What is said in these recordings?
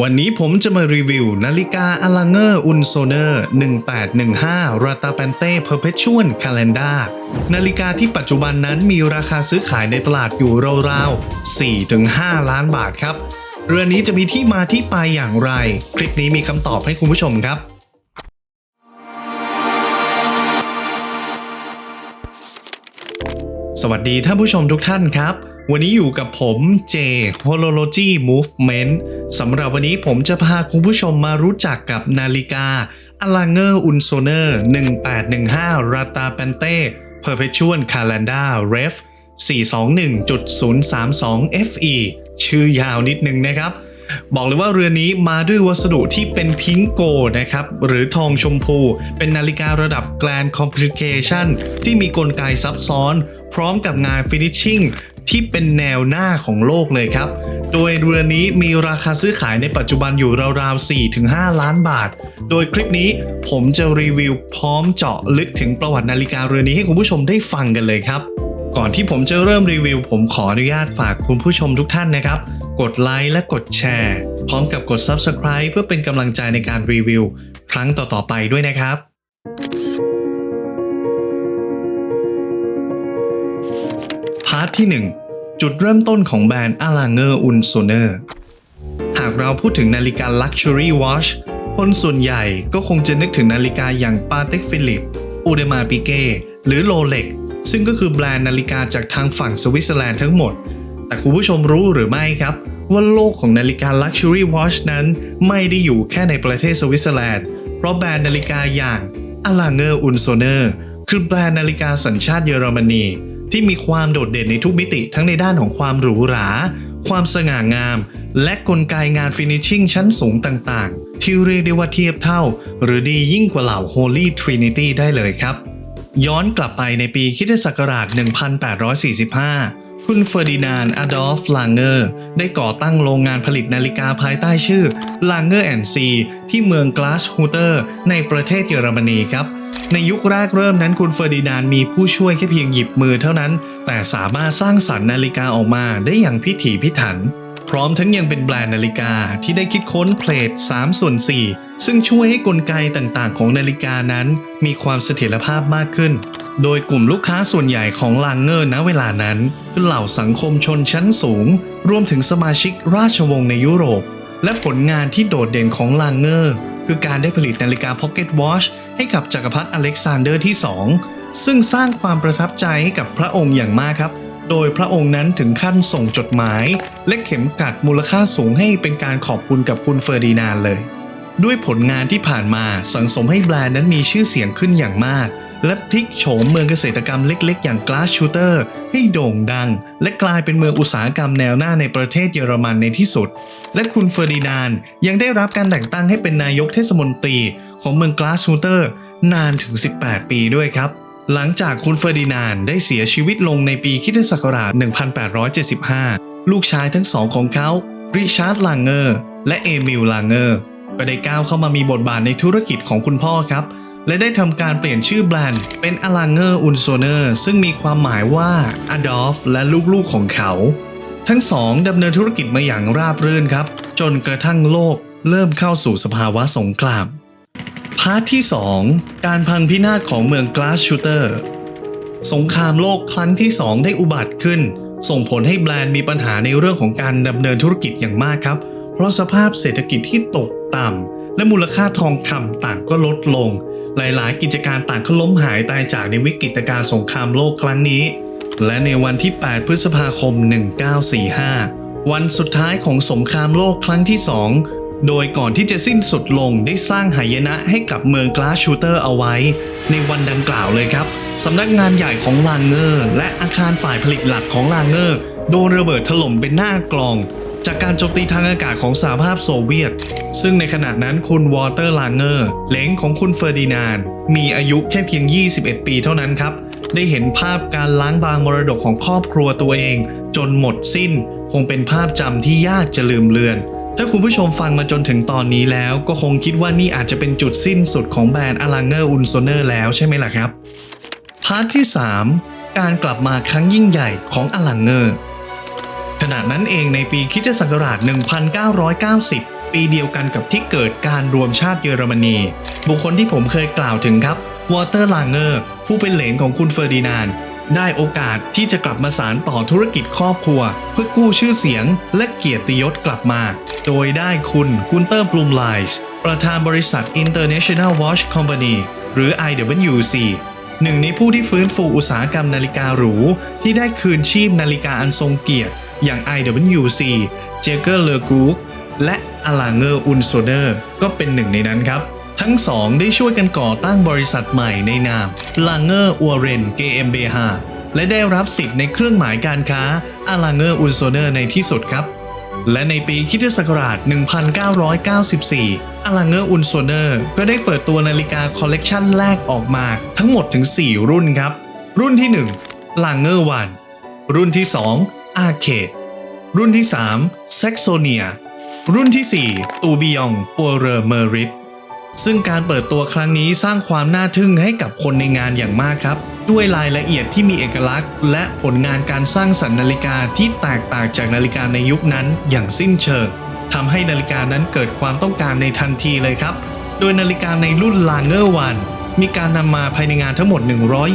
วันนี้ผมจะมารีวิว นาฬิกาอลังเกอร์อุนโซเนอร์1815ราตาแปนเต้เพอร์เพชวลคาล endar นาฬิกาที่ปัจจุบันนั้นมีราคาซื้อขายในตลาดอยู่ราวๆ 4-5 ล้านบาทครับ เรือนนี้จะมีที่มาที่ไปอย่างไร คลิปนี้มีคำตอบให้คุณผู้ชมครับสวัสดีท่านผู้ชมทุกท่านครับ วันนี้อยู่กับผมเจ Holology Movement สำหรับวันนี้ผมจะพาคุณผู้ชมมารู้จักกับนาฬิกา a l a n g e r u n s o n e r 1815 Rata Pante Perpetual Calendar Ref 421.032 FE ชื่อยาวนิดนึงนะครับ บอกเลยว่าเรือนนี้มาด้วยวัสดุที่เป็นพิงโกนะครับ หรือทองชมพู เป็นนาฬิการะดับ Grand Complication ที่มีกลไกซับซ้อน พร้อมกับงานฟินิชชิ่ง ที่เป็นแนวหน้าของโลกเลยครับ โดยเรือนนี้มีราคาซื้อขายในปัจจุบันอยู่ราวๆ 4-5 ล้านบาท โดยคลิปนี้ผมจะรีวิวพร้อมเจาะลึกถึงประวัตินาฬิกาเรือนนี้ให้คุณผู้ชมได้ฟังกันเลยครับ ก่อนที่ผมจะเริ่มรีวิว ผมขออนุญาตฝากคุณผู้ชมทุกท่านนะครับ กดไลค์และกดแชร์ พร้อมกับกด Subscribe เพื่อเป็นกำลังใจในการรีวิว ครั้งต่อๆไปด้วยนะครับาร์ทที่ 1 จุดเริ่มต้นของแบรนด์ a l a n g e r u n s o n e r หากเราพูดถึงนาฬิกา Luxury Watch คนส่วนใหญ่ก็คงจะนึกถึงนาฬิกาอย่าง Patek Philippe u d e m a r Piguet หรือ Rolex ซึ่งก็คือแบรนด์นาฬิกาจากทางฝั่งสวิตเซอร์แลนด์ทั้งหมด แต่คุณผู้ชมรู้หรือไม่ครับ ว่าโลกของนาฬิกา Luxury Watch นั้นไม่ได้อยู่แค่ในประเทศสวิตเซอร์แลนด์ เพราะแบรนด์นาฬิกาอย่าง a l a n g e r u n s o n e r คือแบรนด์นาฬิกาสัญชาติเยอรมนี ที่มีความโดดเด่นในทุกมิติทั้งในด้านของความหรูหรา ความสง่างาม และกลไกงานฟินิชชิ่งชั้นสูงต่างๆ ที่เรียกได้ว่าเทียบเท่า หรือดียิ่งกว่าเหล่า Holy Trinity ได้เลยครับ ย้อนกลับไปในปีคิศักราช 1845 คุณเฟอร์ดินานอดอล์ฟลางเกอร์ได้ก่อตั้งโรงงานผลิตนาฬิกาภายใต้ชื่อ l a n g e r C ที่เมืองกลาสฮูเตอร์ในประเทศเยอรมนีครับ ในยุคแรกเริ่มนั้นคุณเฟอร์ดินานมีผู้ช่วยแค่เพียงหยิบมือเท่านั้น แต่สามารถสร้างสรรค์นาฬิกาออกมาได้อย่างพิถีพิถัน พร้อมทั้งยังเป็นแบรนด์นาฬิกาที่ได้คิดค้นเพลท3ส่วน4 ซึ่งช่วยให้กลไกต่างๆ ของนาฬิกานั้น มีความเสถียรภาพมากขึ้น โดยกลุ่มลูกค้าส่วนใหญ่ของลางเงอร์ณเวลานั้นคือเหล่าสังคมชนชั้นสูง รวมถึงสมาชิกราชวงศ์ในยุโรป และผลงานที่โดดเด่นของลางเงอร์ คือการได้ผลิตนาฬิกาพ็อกเก็ตวอชให้กับจักรพรรดิอเล็กซานเดอร์ที่ 2 ซึ่งสร้างความประทับใจให้กับพระองค์อย่างมากครับ โดยพระองค์นั้นถึงขั้นส่งจดหมาย และเข็มกัดมูลค่าสูงให้เป็นการขอบคุณกับคุณเฟอร์ดินานเลย ด้วยผลงานที่ผ่านมาสังสมให้แบรนด์นั้นมีชื่อเสียงขึ้นอย่างมาก และพลิกโฉมเมืองเกษตรกรรมเล็กๆ อย่างกลาสชูเตอร์ให้โด่งดัง และกลายเป็นเมืองอุตสาหกรรมแนวหน้าในประเทศเยอรมันในที่สุด และคุณเฟอร์ดินานยังได้รับการแต่งตั้งให้เป็นนายกเทศมนตรีของเมืองกลาสชูเตอร์นานถึง 18 ปีด้วยครับ หลังจากคุณเฟอร์ดินานได้เสียชีวิตลงในปีคิศักราช 1875 ลูกชายทั้งสองของเขาริชาร์ด ลางเกอร์ และเอมิล ลางเกอร์ ก็ได้ก้าวเข้ามามีบทบาทในธุรกิจของคุณพ่อครับ และได้ทำการเปลี่ยนชื่อแบรนด์เป็นอลังเกอร์อุนโซเนอร์ซึ่งมีความหมายว่าอดอล์ฟและลูกๆของเขา ทั้งสองดำเนินธุรกิจมาอย่างราบรื่นครับ จนกระทั่งโลกเริ่มเข้าสู่สภาวะสงครามพาร์ทที่ 2 การพังพินาศของเมืองกลาสชูเตอร์ สงครามโลกครั้งที่ 2 ได้อุบัติขึ้น ส่งผลให้แบรนด์มีปัญหาในเรื่องของการดำเนินธุรกิจอย่างมากครับ เพราะสภาพเศรษฐกิจที่ตกต่ำและมูลค่าทองคำต่างก็ลดลง หลายๆ กิจการต่างก็ล้มหายตายจากในวิกฤตการสงครามโลกครั้งนี้ และในวันที่ 8 พฤษภาคม 1945 วันสุดท้ายของสงครามโลกครั้งที่ 2 โดยก่อนที่จะสิ้นสุดลงได้สร้างหายนะให้กับเมืองกลาสชูเตอร์เอาไว้ ในวันดังกล่าวเลยครับสำนักงานใหญ่ของลางเงอร์ และอาคารฝ่ายผลิตหลักของลางเงอร์โดนระเบิดถล่มเป็นหน้ากลอง จากการโจมตีทางอากาศของสหภาพโซเวียต ซึ่งในขณะนั้นคุณวอเตอร์ลางเงอร์เลงของคุณเฟอร์ดินาน มีอายุแค่เพียง 21 ปีเท่านั้นครับ ได้เห็นภาพการล้างบางมรดกของครอบครัวตัวเอง จนหมดสิ้น คงเป็นภาพจำที่ยากจะลืมเลือน ถ้าคุณผู้ชมฟังมาจนถึงตอนนี้แล้ว ก็คงคิดว่านี่อาจจะเป็นจุดสิ้นสุดของแบรนด์อลังเกอร์อุนโซเนอร์แล้วใช่ไหมล่ะครับพาร์ทที่ 3 การกลับมาครั้งยิ่งใหญ่ของอลังเกอร์ ขณะนั้นเองในปีคริสตศักราช 1990 ปีเดียวกันกับที่เกิดการรวมชาติเยอรมนี บุคคลที่ผมเคยกล่าวถึงครับวอเตอร์ลางเงอร์ผู้เป็นเหลนของคุณเฟอร์ดินานได้โอกาสที่จะกลับมาสารต่อธุรกิจครอบครัว เพื่อกู้ชื่อเสียงและเกียรติยศกลับมา โดยได้คุณกุนเตอร์บลูมไลส์ประธานบริษัท International Watch Company หรือ IWC หนึ่งในผู้ที่ฟื้นฟูอุตสาหกรรมนาฬิกาหรู ที่ได้คืนชีพนาฬิกาอันทรงเกียรติ อย่าง IWC เจเกอร์เลอกูกและอลาเงอร์อุนโซเดอร์ก็เป็นหนึ่งในนั้นครับ ทั้งสองได้ช่วยกันก่อตั้งบริษัทใหม่ในนามลาเงอร์อัวเรน GmbH และได้รับสิทธิ์ในเครื่องหมายการค้าอลาเงอร์อุนโซเดอร์ในที่สุดครับ และในปีคริสตศักราช 1994อลังเกอร์อุนโซเนอร์ก็ได้เปิดตัวนาฬิกาคอลเลกชันแรกออกมาทั้งหมดถึง 4 รุ่นครับ รุ่นที่1 l a n g e r One รุ่นที่ 2 Arcade รุ่นที่3 Saxonia รุ่นที่4 Tourbillon p o r e r Merit ซึ่งการเปิดตัวครั้งนี้สร้างความน่าทึ่งให้กับคนในงานอย่างมากครับ ด้วยรายละเอียดที่มีเอกลักษณ์ และผลงานการสร้างสรรค์นาฬิกาที่แตกต่างจากนาฬิกาในยุคนั้นอย่างสิ้นเชิงทำให้นาฬิกานั้นเกิดความต้องการในทันทีเลยครับ โดยนาฬิกาในรุ่น l a n g e r One มีการนำมาภายในงานทั้งหมด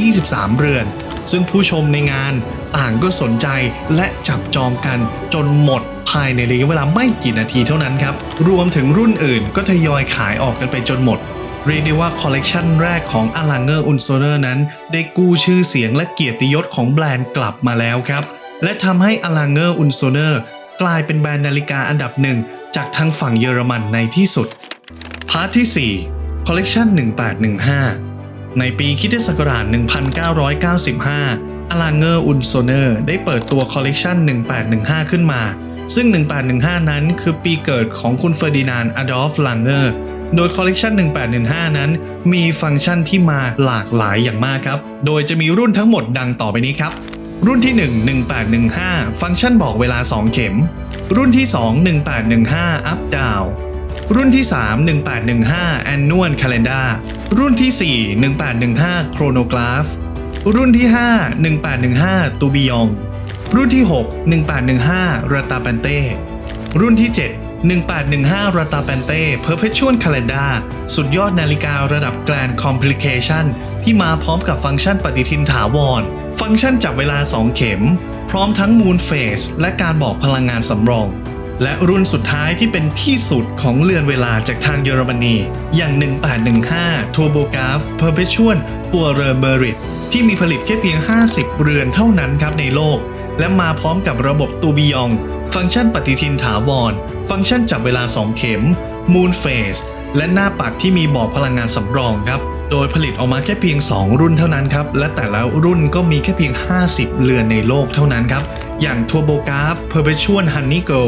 123 เรือน ซึ่งผู้ชมในงานต่างก็สนใจและจับจองกันจนหมดภายในระยะเวลาไม่กี่นาทีเท่านั้นครับ รวมถึงรุ่นอื่นก็ทยอยขายออกกันไปจนหมด เรียกได้ว่าคอลเลกชันแรกของ a l a n g e r u n s o n e r นั้น ได้กู้ชื่อเสียงและเกียรติยศของแบรนด์กลับมาแล้วครับ และทำให้ a l a n g e r u n s o n e r กลายเป็นแบรนด์นาฬิกาอันดับหนึ่งจากทางฝั่งเยอรมันในที่สุด พาร์ทที่ 4 คอลเลกชัน1815 ในปีคริสตศักราช 1995 อลาเงอร์อุนโซเนอร์ได้เปิดตัวคอลเลกชัน1815 ขึ้นมา ซึ่ง 1815 นั้นคือปีเกิดของคุณเฟอร์ดินานด์อดอล์ฟลาเงอร์โดยคอลเลกชัน1815 นั้น มีฟังก์ชันที่มาหลากหลายอย่างมากครับ โดยจะมีรุ่นทั้งหมดดังต่อไปนี้ครับ รุ่นที่ 1 1815 ฟังก์ชันบอกเวลา 2 เข็ม รุ่นที่ 2 1815 up down รุ่นที่ 3 1815 annual calendar รุ่นที่ 4 1815 chronograph รุ่นที่ 5 1815 tourbillon รุ่นที่ 6 1815 ratapante รุ่นที่ 7 1815 ratapante perpetual calendar สุดยอดนาฬิการะดับ grand complication ที่มาพร้อมกับฟังก์ชันปฏิทินถาวร ฟังก์ชันจับเวลา 2 เข็ม พร้อมทั้ง moon phase และการบอกพลังงานสำรอง และรุ่นสุดท้ายที่เป็นที่สุดของเรือนเวลาจากทางเยอรมนี อย่าง 1815 Turbograph Perpetual p u r e r m e r i t ที่มีผลิตแค่เพียง 50 เรือนเท่านั้นครับในโลก และมาพร้อมกับระบบตูบิยอง ฟังก์ชันปฏิทินถาวร ฟังก์ชันจับเวลา 2 เข็ม Moon Phase และหน้าปัดที่มีบอกพลังงานสำรองครับ โดยผลิตออกมาแค่เพียง 2 รุ่นเท่านั้นครับ และแต่ละรุ่นก็มีแค่เพียง 50 เรือนในโลกเท่านั้นครับ อย่าง Turbograph Perpetual Honeygo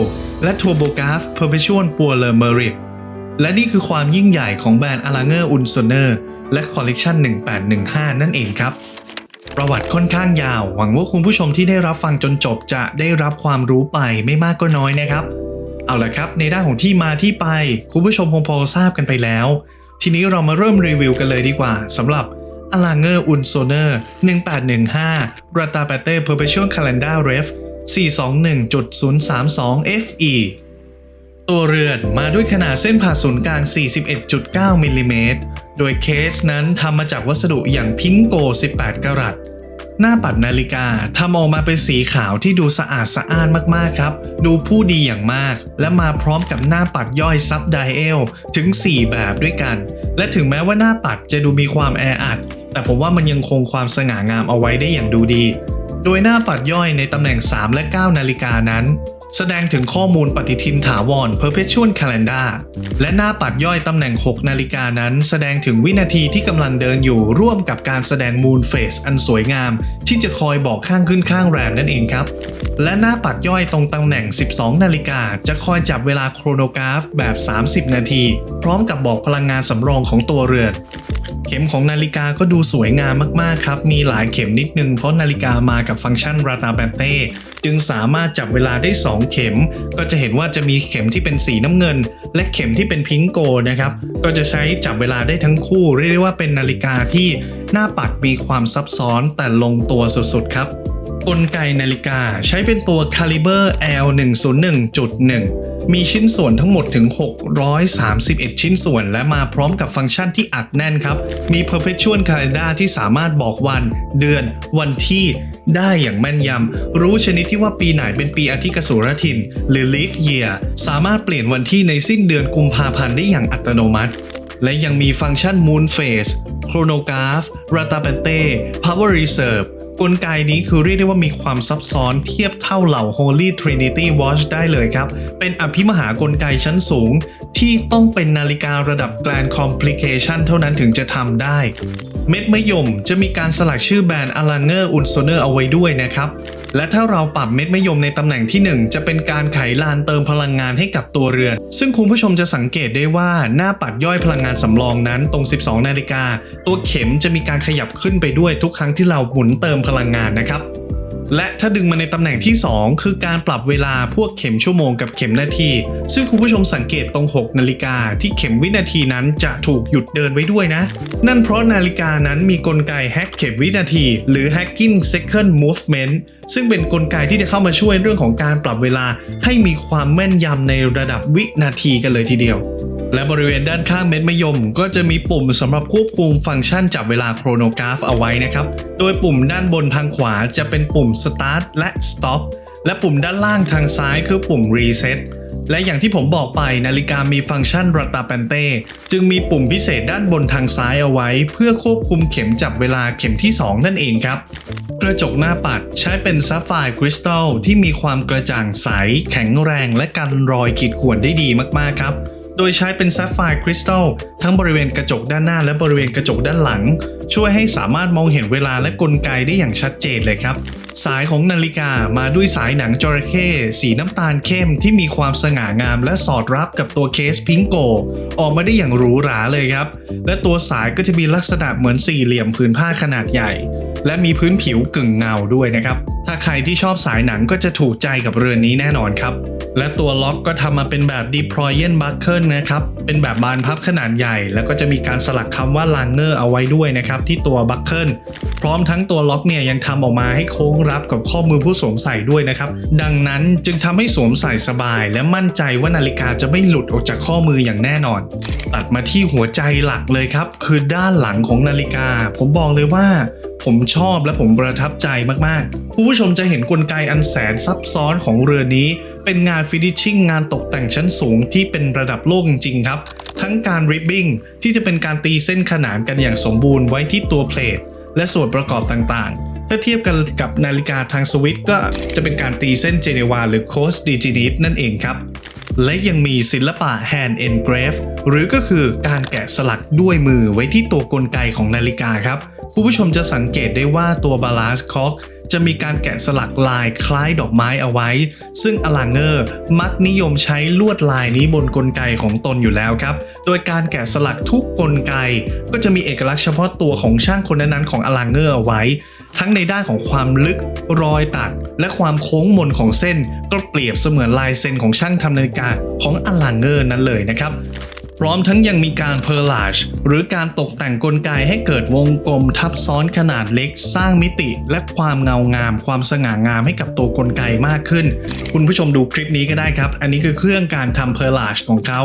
และ Turbograph Perpetual p u r e m e r i t และนี่คือความยิ่งใหญ่ของแบรนด์ a l a n g e r u n s o n e r และคอลเลกชัน1815 นั่นเองครับ ประวัติค่อนข้างยาว หวังว่าคุณผู้ชมที่ได้รับฟังจนจบจะได้รับความรู้ไปไม่มากก็น้อยนะครับ เอาละครับ ในด้านของที่มาที่ไป คุณผู้ชมคงพอทราบกันไปแล้ว ทีนี้เรามาเริ่มรีวิวกันเลยดีกว่าสำหรับ a l a n g e r u n s o n e r 1815 r a t a p a t e Perpetual Calendar Ref 421.032 FE ตัวเรือนมาด้วยขนาดเส้นผ่าศูนย์กลาง 41.9 มิลลิเมตร โดยเคสนั้นทำมาจากวัสดุอย่างพิงโก 18 กรัต หน้าปัดนาฬิกาทำออกมาเป็นสีขาวที่ดูสะอาดสะอ้านมากๆครับ ดูผู้ดีอย่างมาก และมาพร้อมกับหน้าปัดย่อยซับไดเอลถึง 4 แบบด้วยกัน และถึงแม้ว่าหน้าปัดจะดูมีความแออัด แต่ผมว่ามันยังคงความสง่างามเอาไว้ได้อย่างดูดี โดยหน้าปัดย่อยในตำแหน่ง 3 และ 9 นาฬิกานั้น แสดงถึงข้อมูลปฏิทินถาวร perpetual calendar และหน้าปัดย่อยตำแหน่ง 6 นาฬิกานั้น แสดงถึงวินาทีที่กำลังเดินอยู่ร่วมกับการแสดง moon phase อันสวยงาม ที่จะคอยบอกข้างขึ้นข้างแรมนั่นเองครับและหน้าปัดย่อยตรงตำแหน่ง 12 นาฬิกา จะคอยจับเวลาโครโนกราฟแบบ 30 นาที พร้อมกับบอกพลังงานสำรองของตัวเรือน เข็มของนาฬิกาก็ดูสวยงามมากๆครับ มีหลายเข็มนิดนึงเพราะนาฬิกามากับฟังก์ชันราตาแบตเต้จึงสามารถจับเวลาได้ 2 เข็ม ก็จะเห็นว่าจะมีเข็มที่เป็นสีน้ำเงิน และเข็มที่เป็นพิงโกนะครับ ก็จะใช้จับเวลาได้ทั้งคู่ เรียกได้ว่าเป็นนาฬิกาที่หน้าปัดมีความซับซ้อนแต่ลงตัวสุดๆครับ กลไกนาฬิกาใช้เป็นตัว Caliber L101.1 มีชิ้นส่วนทั้งหมดถึง 631 ชิ้นส่วน และมาพร้อมกับฟังก์ชันที่อัดแน่นครับ มี Perpetual Calendar ที่สามารถบอกวันเดือน วันที่ได้อย่างแม่นยำ รู้ชนิดที่ว่าปีไหนเป็นปีอาทิกสูรทิน หรือ Leap Year สามารถเปลี่ยนวันที่ในสิ้นเดือนกุมภาพันธ์ได้อย่างอัตโนมัติ และยังมีฟังก์ชัน Moon Phase Chronograph r a t a p e n t e Power Reserve กลไกนี้คือเรียกได้ว่ามีความซับซ้อนเทียบเท่าเหล่า Holy Trinity Watch ได้เลยครับ เป็นอภิมหากลไกชั้นสูง ที่ต้องเป็นนาฬิการะดับ Grand Complication เท่านั้นถึงจะทำได้ เม็ดมะยมจะมีการสลักชื่อแบรนด์ a l a n g e r u n s o n e r เอาไว้ด้วยนะครับ และถ้าเราปรับเม็ดมะยมในตำแหน่งที่ 1 จะเป็นการไขลานเติมพลังงานให้กับตัวเรือน ซึ่งคุณผู้ชมจะสังเกตได้ว่าหน้าปัดย่อยพลังงานสำรองนั้นตรง 12 นาฬิกา ตัวเข็มจะมีการขยับขึ้นไปด้วยทุกครั้งที่เราหมุนเติมพลังงานนะครับ และถ้าดึงมาในตำแหน่งที่ 2 คือการปรับเวลาพวกเข็มชั่วโมงกับเข็มนาที ซึ่งคุณผู้ชมสังเกตตรง 6 นาฬิกาที่เข็มวินาทีนั้นจะถูกหยุดเดินไว้ด้วยนะ นั่นเพราะนาฬิกานั้นมีกลไกแฮกเข็มวินาที หรือ hacking second movement ซึ่งเป็นกลไกที่จะเข้ามาช่วยเรื่องของการปรับเวลาให้มีความแม่นยำในระดับวินาทีกันเลยทีเดียว และบริเวณด้านข้างเม็ดมะยม ก็จะมีปุ่มสำหรับควบคุมฟังก์ชันจับเวลาโครโนกราฟเอาไว้นะครับ โดยปุ่มด้านบนทางขวาจะเป็นปุ่ม Start และ Stop และปุ่มด้านล่างทางซ้ายคือปุ่ม Reset และอย่างที่ผมบอกไปนาฬิกามีฟังก์ชันรัตาแปนเต้จึงมีปุ่มพิเศษด้านบนทางซ้ายเอาไว้ เพื่อควบคุมเข็มจับเวลาเข็มที่ 2 นั่นเองครับ กระจกหน้าปัดใช้เป็นซัฟไฟร์คริสตัลที่มีความกระจ่างใส แข็งแรง และกันรอยขีดข่วนได้ดีมากๆครับ โดยใช้เป็นแซฟไฟร์คริสตัลทั้งบริเวณกระจกด้านหน้าและบริเวณกระจกด้านหลัง ช่วยให้สามารถมองเห็นเวลาและกลไกได้อย่างชัดเจนเลยครับ สายของนาฬิกามาด้วยสายหนังจระเข้สีน้ำตาลเข้มที่มีความสง่างามและสอดรับกับตัวเคสพิงโก ออกมาได้อย่างหรูหราเลยครับ และตัวสายก็จะมีลักษณะเหมือนสี่เหลี่ยมผืนผ้าขนาดใหญ่ และมีพื้นผิวกึ่งเงาด้วยนะครับ ถ้าใครที่ชอบสายหนังก็จะถูกใจกับเรือนนี้แน่นอนครับ และตัวล็อกก็ทำมาเป็นแบบ deployant buckle นะครับ เป็นแบบบานพับขนาดใหญ่ แล้วก็จะมีการสลักคำว่า langer เอาไว้ด้วยนะครับที่ตัว buckle พร้อมทั้งตัวล็อกเนี่ยยังทำออกมาให้โค้งรับกับข้อมือผู้สวมใส่ด้วยนะครับ ดังนั้นจึงทำให้สวมใส่สบาย และมั่นใจว่านาฬิกาจะไม่หลุดออกจากข้อมืออย่างแน่นอน ตัดมาที่หัวใจหลักเลยครับ คือด้านหลังของนาฬิกา ผมบอกเลยว่า ผมชอบและผมประทับใจมากๆ ผู้ผู้ชมจะเห็นกลไกอันแสนซับซ้อนของเรือนี้ เป็นงานฟินิชชิ่งงานตกแต่งชั้นสูงที่เป็นระดับโลกจริงครับ ทั้งการริบบิ้งที่จะเป็นการตีเส้นขนานกันอย่างสมบูรณ์ไว้ที่ตัวเพลทและส่วนประกอบต่างๆ ถ้าเทียบกันกับนาฬิกาทางสวิตก็จะเป็นการตีเส้นเจเนวาหรือโคสดิจินิตนั่นเองครับ และยังมีศิลปะ hand engrave หรือก็คือการแกะสลักด้วยมือไว้ที่ตัวกลไกของนาฬิกาครับคุณผู้ชมจะสังเกตได้ว่าตัวบาลานซ์คอกจะมีการแกะสลักลายคล้ายดอกไม้เอาไว้ ซึ่งอลังเกอร์มักนิยมใช้ลวดลายนี้บนกลไกของตนอยู่แล้วครับ โดยการแกะสลักทุกกลไก ก็จะมีเอกลักษณ์เฉพาะตัวของช่างคนนั้นๆของอลังเกอร์เอาไว้ ทั้งในด้านของความลึกรอยตัด และความโค้งมนของเส้น ก็เปรียบเสมือนลายเซ็นของช่างทำนาฬิกาของอลังเกอร์นั้นเลยนะครับพร้อมทั้งยังมีการเพอร์ลาชหรือการตกแต่งกลไกให้เกิดวงกลมทับซ้อนขนาดเล็ก สร้างมิติ และความเงางาม ความสง่างามให้กับตัวกลไกมากขึ้น คุณผู้ชมดูคลิปนี้ก็ได้ครับ อันนี้คือเครื่องการทำเพอร์ลาชของเขา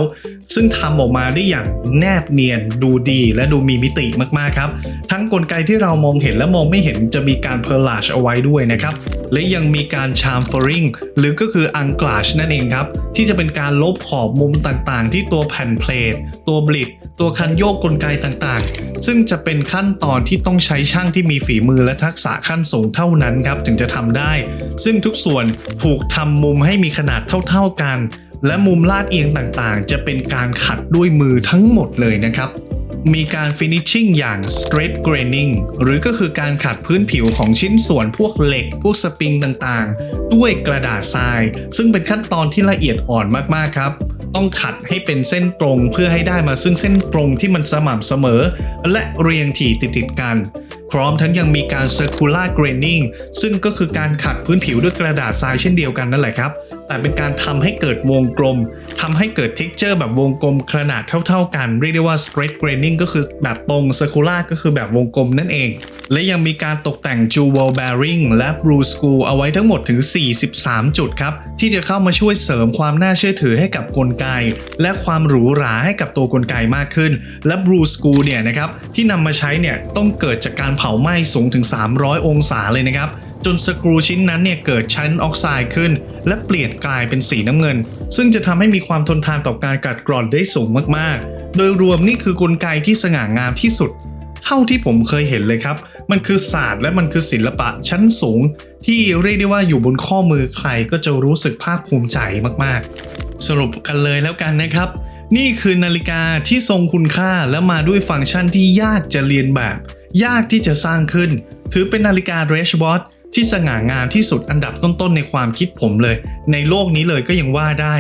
ซึ่งทำออกมาได้อย่างแนบเนียนดูดีและดูมีมิติมากๆครับ ทั้งกลไกที่เรามองเห็นและมองไม่เห็นจะมีการเพอร์ลาชเอาไว้ด้วยนะครับ และยังมีการชามฟอริงหรือก็คืออังกลาชนั่นเองครับ ที่จะเป็นการลบขอบมุมต่างๆ ที่ตัวแผ่นเพลทตัวบลิดตัวคันโยกกลไกต่างๆ ซึ่งจะเป็นขั้นตอนที่ต้องใช้ช่างที่มีฝีมือและทักษะขั้นสูงเท่านั้นครับถึงจะทำได้ ซึ่งทุกส่วนถูกทำมุมให้มีขนาดเท่า ๆกัน และมุมลาดเอียงต่างๆ จะเป็นการขัดด้วยมือทั้งหมดเลยนะครับ มีการ finishing อย่าง straight graining หรือก็คือการขัดพื้นผิวของชิ้นส่วนพวกเหล็ก พวกสปริงต่างๆ ด้วยกระดาษทราย ซึ่งเป็นขั้นตอนที่ละเอียดอ่อนมากๆครับต้องขัดให้เป็นเส้นตรงเพื่อให้ได้มาซึ่งเส้นตรงที่มันสม่ำเสมอ และเรียงถี่ติดๆกัน พร้อมทั้งยังมีการ circular graining ซึ่งก็คือการขัดพื้นผิวด้วยกระดาษทรายเช่นเดียวกันนั่นแหละครับ แต่เป็นการทำให้เกิดวงกลมทำให้เกิด texture แบบวงกลมขนาดเท่าๆกัน เรียกได้ว่า straight graining ก็คือแบบตรง circular ก็คือแบบวงกลมนั่นเอง และยังมีการตกแต่ง Jewel Bearing และ Blue School เอาไว้ทั้งหมดถึง 43 จุดครับ ที่จะเข้ามาช่วยเสริมความน่าเชื่อถือให้กับกลไก และความหรูหราให้กับตัวกลไกมากขึ้น และ Blue School เนี่ยนะครับที่นำมาใช้เนี่ยต้องเกิดจากการเผาไหม้สูงถึง 300 องศาเลยนะครับ จนสกรูชิ้นนั้นเนี่ยเกิดชั้นออกไซด์ขึ้น และเปลี่ยนกลายเป็นสีน้ำเงิน ซึ่งจะทำให้มีความทนทานต่อการกัดกร่อนได้สูงมากๆ โดยรวมนี่คือกลไกที่สง่างามที่สุด เท่าที่ผมเคยเห็นเลยครับ มันคือศาสตร์และมันคือศิลปะชั้นสูง ที่เรียกได้ว่าอยู่บนข้อมือใครก็จะรู้สึกภาคภูมิใจมากๆ สรุปกันเลยแล้วกันนะครับ นี่คือนาฬิกาที่ทรงคุณค่าและมาด้วยฟังก์ชันที่ยากจะเรียนแบบ ยากที่จะสร้างขึ้น ถือเป็นนาฬิกาเรชวอต ที่สง่างามที่สุดอันดับต้นๆในความคิดผมเลย ในโลกนี้เลยก็ยังว่าได้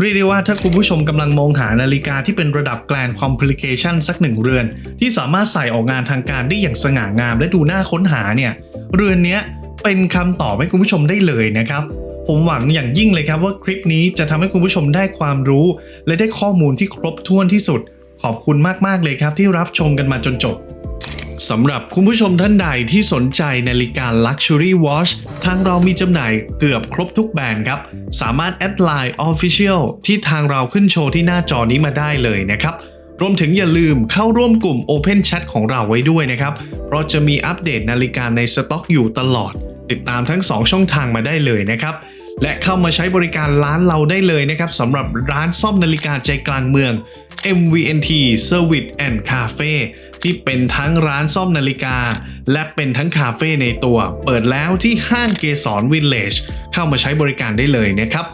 เรียกได้ว่าถ้าคุณผู้ชมกำลังมองหานาฬิกาที่เป็นระดับแกลนคอมพลิเคชันสักหนึ่งเรือน ที่สามารถใส่ออกงานทางการได้อย่างสง่างามและดูน่าค้นหาเนี่ยเรือนนี้เป็นคำตอบให้คุณผู้ชมได้เลยนะครับผมหวังอย่างยิ่งเลยครับว่าคลิปนี้จะทำให้คุณผู้ชมได้ความรู้ และได้ข้อมูลที่ครบถ้วนที่สุด ขอบคุณมากๆเลยครับที่รับชมกันมาจนจบ สำหรับคุณผู้ชมท่านใดที่สนใจนาฬิกา Luxury Watch ทางเรามีจำหน่ายเกือบครบทุกแบรนด์ครับ สามารถแอดไลน์ Official ที่ทางเราขึ้นโชว์ที่หน้าจอนี้มาได้เลยนะครับ รวมถึงอย่าลืมเข้าร่วมกลุ่ม Open Chat ของเราไว้ด้วยนะครับ เพราะจะมีอัปเดตนาฬิกาในสต็อกอยู่ตลอด ติดตามทั้ง 2 ช่องทางมาได้เลยนะครับและเข้ามาใช้บริการร้านเราได้เลยนะครับสำหรับร้านซ่อมนาฬิกาใจกลางเมือง MVNT Service and Cafe ที่เป็นทั้งร้านซ่อมนาฬิกา และเป็นทั้งคาเฟ่ในตัว เปิดแล้วที่ห้างเกสรวิลเลจเข้ามาใช้บริการได้เลยนะครับ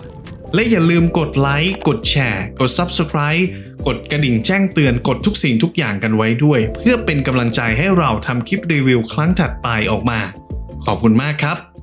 และอย่าลืมกดไลค์ กดแชร์ กด Subscribe กดกระดิ่งแจ้งเตือนกดทุกสิ่งทุกอย่างกันไว้ด้วย เพื่อเป็นกำลังใจให้เราทำคลิปรีวิวครั้งถัดไปออกมา ขอบคุณมากครับ